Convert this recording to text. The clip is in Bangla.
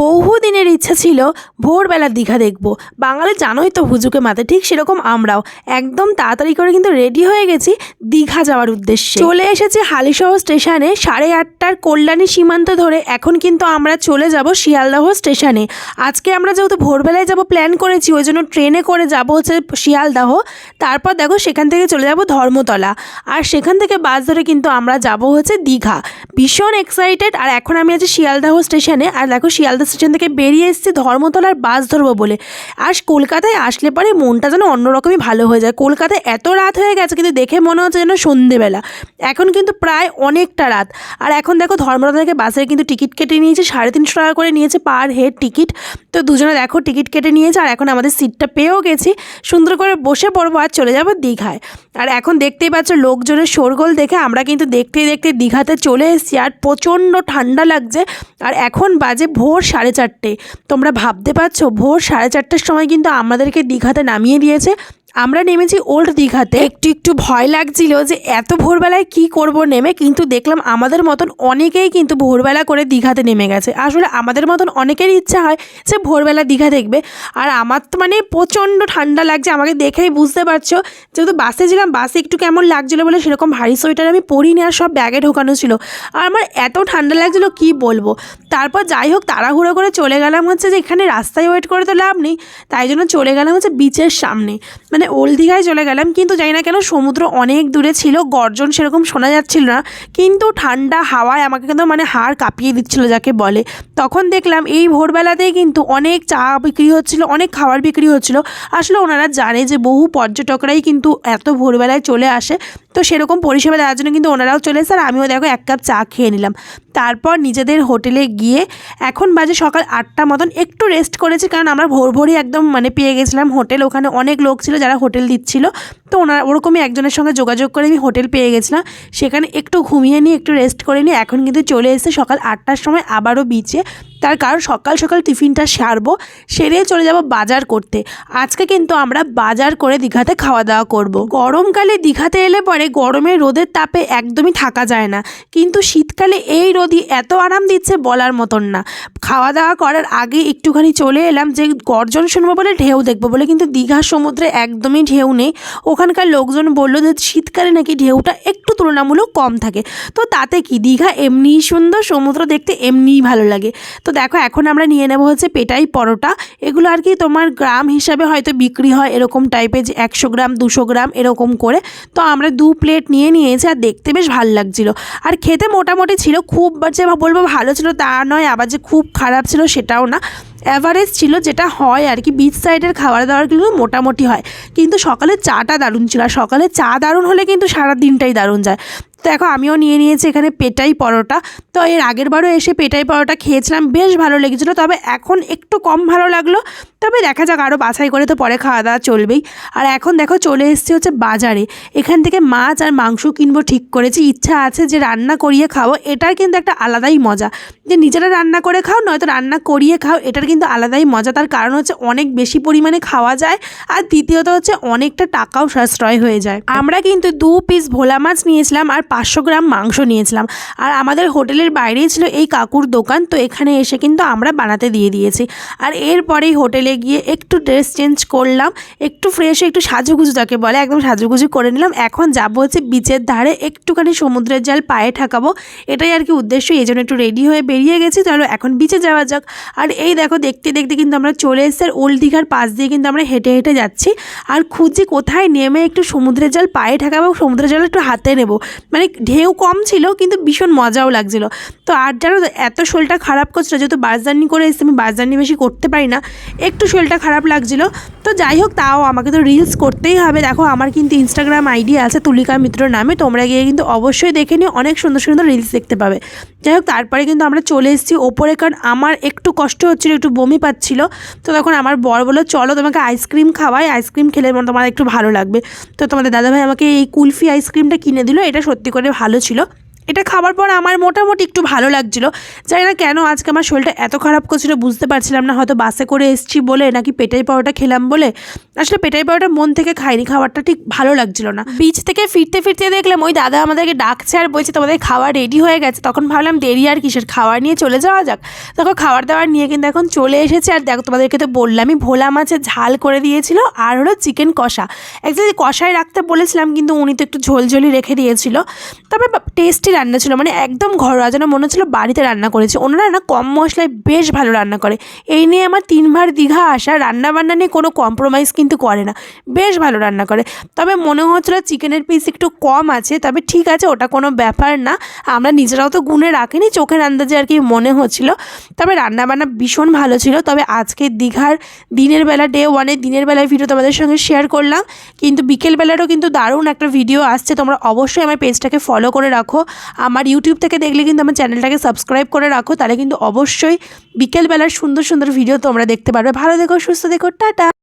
বহুদিনের ইচ্ছা ছিল ভোরবেলা দীঘা দেখব। বাঙালি জানোই তো হুজুকে মাতে, ঠিক সেরকম আমরাও। একদম তাড়াতাড়ি করে কিন্তু রেডি হয়ে গেছি দীঘা যাওয়ার উদ্দেশ্যে। চলে এসেছি হালিশহর স্টেশনে, সাড়ে আটটার কল্যাণী সীমান্ত ধরে। এখন কিন্তু আমরা চলে যাব শিয়ালদহ স্টেশনে। আজকে আমরা যেহেতু ভোরবেলায় যাব প্ল্যান করেছি, ওই জন্য ট্রেনে করে যাব হচ্ছে শিয়ালদহ। তারপর দেখো সেখান থেকে চলে যাব ধর্মতলা। আর সেখান থেকে বাস ধরে কিন্তু আমরা যাব হচ্ছে দীঘা। ভীষণ এক্সাইটেড আর এখন আমি আছি শিয়ালদাহ স্টেশনে। আর দেখো শিয়ালদা স্টেশন থেকে বেরিয়ে এসেছি ধর্মতলার বাস ধরবো বলে। আর কলকাতায় আসলে পরে মনটা যেন অন্যরকমই ভালো হয়ে যায়। কলকাতায় এত রাত হয়ে গেছে কিন্তু দেখে মনে হচ্ছে যেন সন্ধেবেলা। এখন কিন্তু প্রায় অনেকটা রাত। আর এখন দেখো ধর্মতলা থেকে বাসের কিন্তু টিকিট কেটে নিয়েছে, সাড়ে তিনশো টাকা করে নিয়েছে পার হেড টিকিট। তো দুজনে দেখো টিকিট কেটে নিয়েছে আর এখন আমাদের সিটটা পেয়েও গেছি। সুন্দর করে বসে পড়ব আর চলে যাব দীঘায়। আর এখন দেখতেই পাচ্ছ লোকজনের শোরগোল দেখে আমরা কিন্তু দেখতে দেখতে দীঘাতে চলে এসেছি। আর প্রচণ্ড ঠান্ডা লাগছে। আর এখন বাজে ভোর সাড়ে চারটে। তোমরা ভাবতে পারছ ভোর সাড়ে চারটের সময় কিন্তু আমাদেরকে দীঘাতে নামিয়ে দিয়েছে। আমরা নেমেছি ওল্ড দীঘাতে। একটু একটু ভয় লাগছিল যে এত ভোরবেলায় কি করব নেমে, কিন্তু দেখলাম আমাদের মতন অনেকেই কিন্তু ভোরবেলা করে দীঘাতে নেমে গেছে। আসলে আমাদের মতন অনেকেরই ইচ্ছা হয় যে ভোরবেলা দীঘা দেখবে। আর আমার তো মানে প্রচণ্ড ঠান্ডা লাগছে, আমাকে দেখেই বুঝতে পারছ। যেহেতু বাসে ছিলাম, বাসে একটু কেমন লাগছিল বলে সেরকম ভারী সোয়েটার আমি পরিনি আর সব ব্যাগে ঢোকানো ছিল। আর আমার এত ঠান্ডা লাগছিল, কি বলব? তারপর যাই হোক, তাড়াহুড়ো করে চলে গেলাম হচ্ছে যে এখানে রাস্তায় ওয়েট করে তো লাভ নেই। তাই জন্য চলে গেলাম হচ্ছে বিচের সামনে। মানে ওল্ড দীঘায় চলে গেলাম, কিন্তু জানি না কেন সমুদ্র অনেক দূরে ছিল, গর্জন সেরকম শোনা যাচ্ছিল না, কিন্তু ঠান্ডা হাওয়ায় আমাকে কিন্তু মানে হাড় কাঁপিয়ে দিচ্ছিল যাকে বলে। তখন দেখলাম এই ভোরবেলাতেই কিন্তু অনেক চা বিক্রি হচ্ছিল, অনেক খাবার বিক্রি হচ্ছিল। আসলে ওনারা জানে যে বহু পর্যটকরাই কিন্তু এত ভোরবেলায় চলে আসে তো সেরকম পরিষেবা দেওয়ার জন্য কিন্তু ওনারাও চলে এসে আর আমিও দেখো এক কাপ চা খেয়ে নিলাম। তারপর নিজেদের হোটেলে গিয়ে এখন বাজে সকাল আটটা মতন একটু রেস্ট করেছি কারণ আমরা ভোর ভোরই একদম মানে পেয়ে গেছিলাম হোটেল। ওখানে অনেক লোক ছিল যারা হোটেল দিচ্ছিল। তো ওনার ওরকমই একজনের সঙ্গে যোগাযোগ করে আমি হোটেল পেয়ে গেছিলাম। সেখানে একটু ঘুমিয়ে নিয়ে একটু রেস্ট করে নিয়ে এখন কিন্তু চলে এসে সকাল আটটার সময় আবারও বিচে তার কারণ সকাল সকাল টিফিনটা সারবো, সেরে চলে যাব বাজার করতে। আজকে কিন্তু আমরা বাজার করে দীঘাতে খাওয়া দাওয়া করব। গরমকালে দীঘাতে এলে পরে গরমে রোদের তাপে একদমই থাকা যায় না। কিন্তু শীতকালে এই রোদই এত আরাম দিচ্ছে বলার মতন না। খাওয়া দাওয়া করার আগে একটুখানি চলে এলাম যে গর্জন শুনব বলে ঢেউ দেখব বলে, কিন্তু দীঘার সমুদ্রে একদমই ঢেউ নেই। ওখানকার লোকজন বলল যে শীতকালে নাকি ঢেউটা একটু তুলনামূলক কম থাকে। তো তাতে কি? দীঘা এমনিই সুন্দর, সমুদ্র দেখতে এমনিই ভালো লাগে। তো দেখো, এখন আমরা নিয়ে নেব হচ্ছে পেটাই পরোটা। এগুলো আর কি তোমার গ্রাম হিসাবে হয়তো বিক্রি হয় এরকম টাইপের যে একশো গ্রাম, দুশো গ্রাম এরকম করে। তো আমরা দু প্লেট নিয়ে নিয়েছি আর দেখতে বেশ ভালো লাগছিল। আর খেতে মোটামুটি ছিল, খুব যে বলব ভালো ছিল তা নয়, আবার যে খুব খারাপ ছিল সেটাও না। অ্যাভারেজ ছিল যেটা হয় আর কি বিচ সাইডের খাবার দাবারগুলো মোটামুটি হয়। কিন্তু সকালে চাটা দারুণ ছিল আর সকালে চা দারুণ হলে কিন্তু সারা দিনটাই দারুণ যায়। তো দেখো আমিও নিয়ে নিয়েছি এখানে পেটাই পরোটা। তো এর আগের বারও এসে পেটাই পরোটা খেয়েছিলাম, বেশ ভালো লেগেছিলো। তবে এখন একটু কম ভালো লাগল। তবে দেখা যাক আরও বাছাই করে তো পরে খাওয়া দাওয়া চলবেই। আর এখন দেখো চলে এসছে হচ্ছে বাজারে। এখান থেকে মাছ আর মাংস কিনবো ঠিক করেছি। ইচ্ছা আছে যে রান্না করিয়ে খাব, এটার কিন্তু একটা আলাদাই মজা। যে নিজেরা রান্না করে খাও, নয়তো রান্না করিয়ে খাও, এটার কিন্তু আলাদাই মজা। তার কারণ হচ্ছে অনেক বেশি পরিমাণে খাওয়া যায় আর দ্বিতীয়ত হচ্ছে অনেকটা টাকাও সাশ্রয় হয়ে যায়। আমরা কিন্তু দু পিস ভোলা মাছ নিয়েছিলাম আর পাঁচশো গ্রাম মাংস নিয়েছিলাম। আর আমাদের হোটেলের বাইরেই ছিল এই কাকুর দোকান, তো এখানে এসে কিন্তু আমরা বানাতে দিয়ে দিয়েছি। আর এরপরেই হোটেলে গিয়ে একটু ড্রেস চেঞ্জ করলাম, একটু ফ্রেশ একটু সাজুগুজু যাকে বলে, একদম সাজুগুজু করে নিলাম। এখন যাব হচ্ছে বিচের ধারে একটুখানি সমুদ্রের জল পায়ে ঠাকাবো। এটাই আর কি উদ্দেশ্য, এই জন্য একটু রেডি হয়ে বেরিয়ে গেছি। চলো এখন বিচে যাওয়া যাক। আর এই দেখো দেখতে দেখতে কিন্তু আমরা চলে এসেছি আর ওল্ড দীঘার পাশ দিয়ে কিন্তু আমরা হেঁটে হেঁটে যাচ্ছি। আর খুঁজছি কোথায় নেমে একটু সমুদ্রের জল পায়ে ঠাকাবো সমুদ্রের জল একটু হাতে নেব। মানে ঢেউ কম ছিল, কিন্তু ভীষণ মজাও লাগছিল। তো আর জানো এত শরীরটা খারাপ করছিল, যেহেতু বাস জার্নি করে এসেছি, আমি বাস জার্নি বেশি করতে পারি না, একটু শরীরটা খারাপ লাগছিল। তো যাই হোক, তাও আমাকে তো রিলস করতেই হবে। দেখো, আমার কিন্তু ইনস্টাগ্রাম আইডি আছে তুলিকা মিত্র নামে, তোমরা গিয়ে কিন্তু অবশ্যই দেখে নিও, অনেক সুন্দর সুন্দর রিলস দেখতে পাবে। যাই হোক, তারপরে কিন্তু আমরা চলে এসেছি ওপরে, কারণ আমার একটু কষ্ট হচ্ছিল, একটু বমি পাচ্ছিল। তো তখন আমার বর বলল, চলো তোমাকে আইসক্রিম খাওয়াই, আইসক্রিম খেলে তোমার একটু ভালো লাগবে। তো তোমাদের দাদাভাই আমাকে এই কুলফি আইসক্রিমটা কিনে দিল, এটা সত্যি করে ভালো ছিল। এটা খাবার পর আমার মোটামুটি একটু ভালো লাগছিল। জানি না কেন আজকে আমার শরীরটা এত খারাপ করছিল, বুঝতে পারছিলাম না, হয়তো বাসে করে এসেছি বলে নাকি পেটাই পাওয়াটা খেলাম বলে। আসলে পেটাই পাওয়াটা মন থেকে খাইনি, খাবারটা ঠিক ভালো লাগছিল না। বিচ থেকে ফিরতে ফিরতে দেখলাম ওই দাদা আমাদেরকে ডাকছে আর বলছে, তোমাদের খাওয়া রেডি হয়ে গেছে। তখন ভাবলাম, দেরি আর কিসের? খাবার নিয়ে চলে যাওয়া যাক। দেখো খাবার দাবার নিয়ে কিন্তু এখন চলে এসেছে। আর দেখো, তোমাদেরকে তো বললামই, ভোলা মাছের ঝাল করে দিয়েছিল আর হলো চিকেন কষা। অ্যাকচুয়ালি কষায় রাখতে বলেছিলাম, কিন্তু উনি তো একটু ঝোলঝোলি রেখে দিয়েছিল। তবে টেস্টি রান্না ছিল মানে একদম ঘরোয়া যেন মনে হচ্ছিল বাড়িতে রান্না করেছে। ওনারা না কম মশলায় বেশ ভালো রান্না করে। এই নিয়ে আমার তিনবার দীঘা আসা রান্না বান্না নিয়ে কোনো কম্প্রোমাইজ কিন্তু করে না। বেশ ভালো রান্না করে। তবে মনে হচ্ছিল চিকেনের পিস একটু কম আছে, তবে ঠিক আছে, ওটা কোনো ব্যাপার না। আমরা নিজেরাও তো গুনে রাখিনি, চোখের আন্দাজে আর কি মনে হচ্ছিল। তবে রান্না বান্না ভীষণ ভালো ছিল। তবে আজকে দীঘার দিনের বেলা ডে ওয়ানে দিনের বেলায় ভিডিও তোমাদের সঙ্গে শেয়ার করলাম। কিন্তু বিকেলবেলারও কিন্তু দারুণ একটা ভিডিও আসছে। তোমরা অবশ্যই আমার পেজটাকে ফলো করে রাখো। আমার ইউটিউব থেকে দেখলে কিন্তু আমার চ্যানেলটাকে সাবস্ক্রাইব করে রাখো, তাহলে কিন্তু অবশ্যই বিকেলবেলার সুন্দর সুন্দর ভিডিও তোমরা দেখতে পারবে। ভালো দেখো সুস্থ দেখো টাটা!